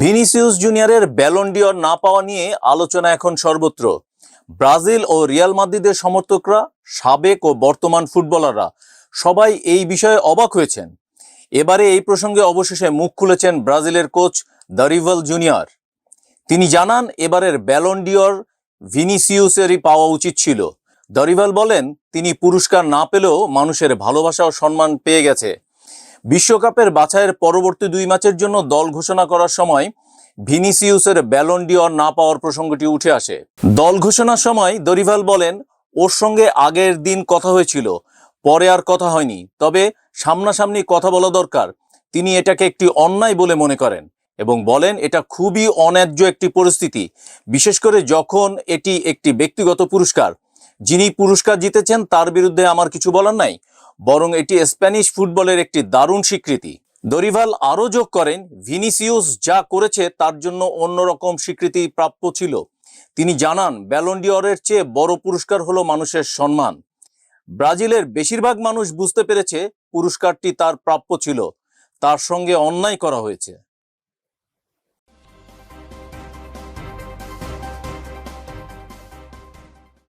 Vinicius জুনিয়রের Ballon d'Or না পাওয়া নিয়ে আলোচনা এখন সর্বত্র। ব্রাজিল ও রিয়াল মাদ্রিদের সমর্থকরা, সাবেক ও বর্তমান ফুটবলাররা সবাই এই বিষয়ে অবাক হয়েছেন। এবারে এই প্রসঙ্গে অবশেষে মুখ খুলেছেন ব্রাজিলের কোচ দারিভাল জুনিয়র। তিনি জানান, এবারের ব্যালন্ডিয়র ভিনিসিউসেরই পাওয়া উচিত ছিল। দরিভাল বলেন, তিনি পুরস্কার না পেলেও মানুষের ভালোবাসা ও সম্মান পেয়ে গেছে। বিশ্বকাপের বাছাইয়ের পরবর্তী দুই ম্যাচের জন্য দল ঘোষণা করার সময় ভিনিসিউসের ব্যালন্ডিয়র না পাওয়ার প্রসঙ্গটি উঠে আসে। দল ঘোষণার সময় দরিভাল বলেন, ওর সঙ্গে আগের দিন কথা হয়েছিল, পরে আর কথা হয়নি। তবে সামনাসামনি কথা বলা দরকার। তিনি এটাকে একটি অন্যায় বলে মনে করেন এবং বলেন, এটা খুবই অন্যায্য একটি পরিস্থিতি। বিশেষ করে যখন এটি একটি ব্যক্তিগত পুরস্কার যিনি পুরস্কার জিতেছেন, তার বিরুদ্ধে আমার কিছু বলার নাই। বরং এটি স্প্যানিশ ফুটবলের একটি দারুণ স্বীকৃতি। দরিভাল আরও যোগ করেন, ভিনিসিউস যা করেছে, তার জন্য অন্যরকম স্বীকৃতি প্রাপ্য ছিল। তিনি জানান ব্যালন্ডিয়রের চেয়ে বড় পুরস্কার হলো মানুষের সম্মান। ব্রাজিলের বেশিরভাগ মানুষ বুঝতে পেরেছে, পুরস্কারটি তার প্রাপ্য ছিল। তার সঙ্গে অন্যায় করা হয়েছে।